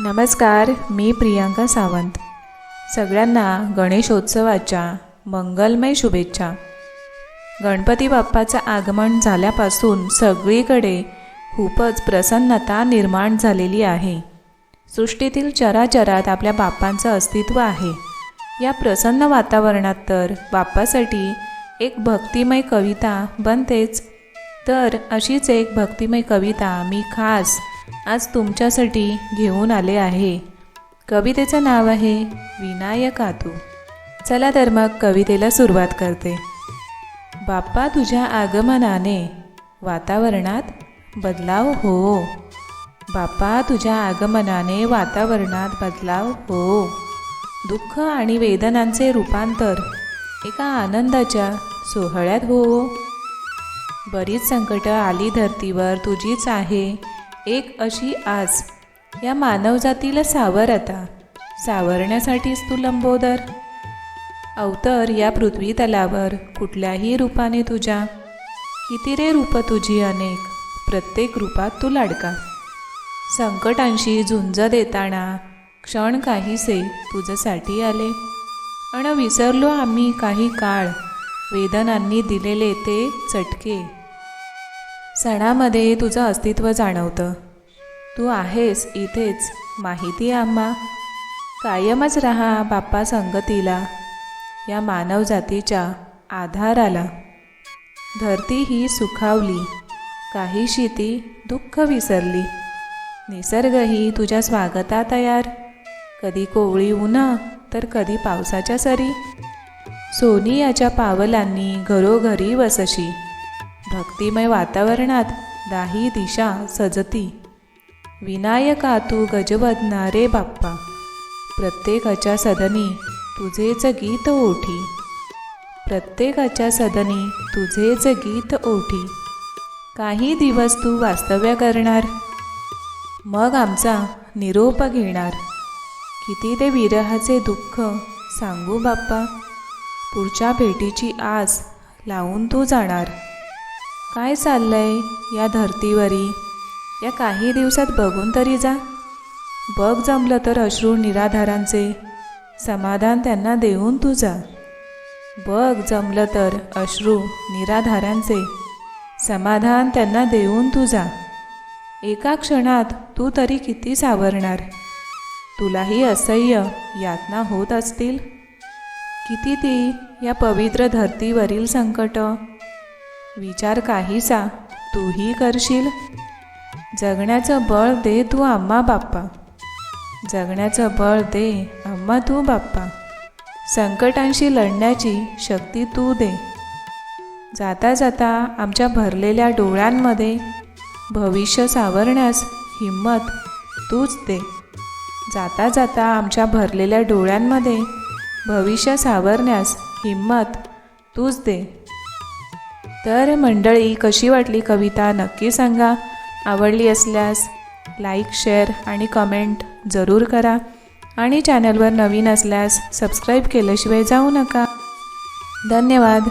नमस्कार मी प्रियांका सावंत. सगळ्यांना गणेशोत्सवाच्या मंगलमय शुभेच्छा. गणपती बाप्पाचं आगमन झाल्यापासून सगळीकडे खूपच प्रसन्नता निर्माण झालेली आहे. सृष्टीतील चराचरात आपल्या बाप्पांचं अस्तित्व आहे. या प्रसन्न वातावरणात तर बाप्पासाठी एक भक्तिमय कविता बनतेच. तर अशीच एक भक्तिमय कविता मी खास आज तुमच्यासाठी घेऊन आले आहे. कवितेचं नाव आहे विनायकातू चला तर मग कवितेला सुरुवात करते. बाप्पा तुझ्या आगमनाने वातावरणात बदलाव हो. बाप्पा तुझ्या आगमनाने वातावरणात बदलाव हो. दुःख आणि वेदनांचे रूपांतर एका आनंदाच्या सोहळ्यात हो. बरीच संकटं आली धरतीवर तुझीच आहे. एक अशी आस. या मानवजातीला सावर आता. सावरण्यासाठीच तू लंबोदर. अवतर या पृथ्वी तलावर कुठल्याही रूपाने तुझ्या. किती रे रूप तुझी अनेक प्रत्येक रूपात तू लाडका. संकटांशी झुंज देताना क्षण काहीसे तुझ्यासाठी आले. अण विसरलो आम्ही काही काळ वेदनांनी दिलेले ते चटके. सणामध्ये तुझं अस्तित्व जाणवतं. तू आहेस इथेच माहिती आम्हा. कायमच राहा बाप्पा संगतीला या मानवजातीच्या आधाराला. धरती ही सुखावली काहीशी ती दुःख विसरली. निसर्गही तुझ्या स्वागता तयार. कधी कोवळी उन्हा तर कधी पावसाच्या सरी. सोनियाच्या पावलांनी घरोघरी वसशी. भक्तिमय वातावरणात दाही दिशा सजती. विनायका तू गजबदना रे बाप्पा. प्रत्येकाच्या सदनी तुझेच गीत ओठी. प्रत्येकाच्या सदनी तुझेच गीत ओठी. काही दिवस तू वास्तव्य करणार मग आमचा निरोप घेणार. किती ते विरहाचे दुःख सांगू बाप्पा. पुढच्या भेटीची आस लावून तू जाणार. काय चाललंय या धर्तीवरी? या काही दिवसात बघून तरी जा. बघ जमलं तर अश्रू निराधारांचे समाधान त्यांना देऊन तू जा. बघ जमलं तर अश्रू निराधारांचे समाधान त्यांना देऊन तू जा. एका क्षणात तू तरी किती सावरणार? तुलाही असह्य यातना होत असतील? किती ती या पवित्र धर्तीवरील संकट? विचार काहीसा तूही करशील? जगण्याचं बळ दे तू आम्हा बाप्पा. जगण्याचं बळ दे आम्हा तू बाप्पा. संकटांशी लढण्याची शक्ती तू दे. जाता जाता आमच्या भरलेल्या डोळ्यांमध्ये भविष्य सावरण्यास हिंमत तूच दे. जाता जाता आमच्या भरलेल्या डोळ्यांमध्ये भविष्य सावरण्यास हिंमत तूच दे. तर मंडळी कशी वाटली कविता? नक्की सांगा. आवडली असल्यास लाईक शेअर आणि कमेंट जरूर करा. आणि चॅनलवर नवीन असल्यास सबस्क्राईब केल्याशिवाय जाऊ नका. धन्यवाद.